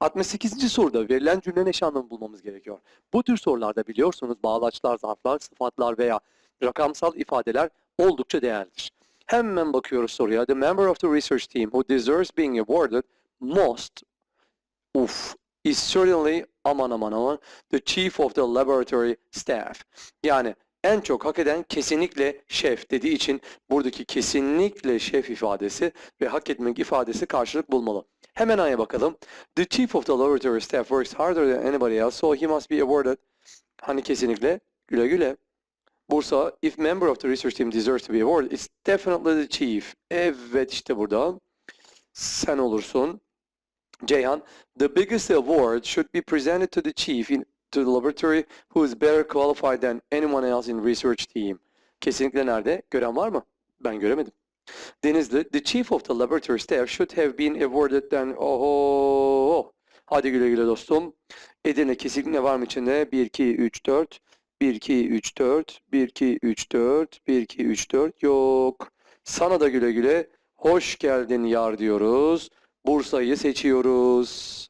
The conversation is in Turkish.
68. soruda verilen cümlenin eş anlamı bulmamız gerekiyor. Bu tür sorularda biliyorsunuz bağlaçlar, zarflar, sıfatlar veya rakamsal ifadeler oldukça değerlidir. Hemen bakıyoruz soruya. The member of the research team who deserves being awarded most uf is certainly aman aman aman the chief of the laboratory staff. Yani en çok hak eden kesinlikle şef dediği için buradaki kesinlikle şef ifadesi ve hak etmek ifadesi karşılık bulmalı. Hemen aya bakalım. The chief of the laboratory staff works harder than anybody else so he must be awarded. Hani kesinlikle güle güle. Bursa, if member of the research team deserves to be awarded, it's definitely the chief. Evet işte burada. Sen olursun. Ceyhan, the biggest award should be presented to the chief in to the laboratory who is better qualified than anyone else in research team. Kesinlikle nerede? Gören var mı? Ben göremedim. Denizli, the chief of the laboratory staff should have been awarded than oho. Hadi güle güle dostum. Edirne kesinlikle var mı içinde? 1, 2, 3, 4. 1, 2, 3, 4. 1, 2, 3, 4. 1, 2, 3, 4. Yok. Sana da güle güle. Hoş geldin yar diyoruz. Bursa'yı seçiyoruz.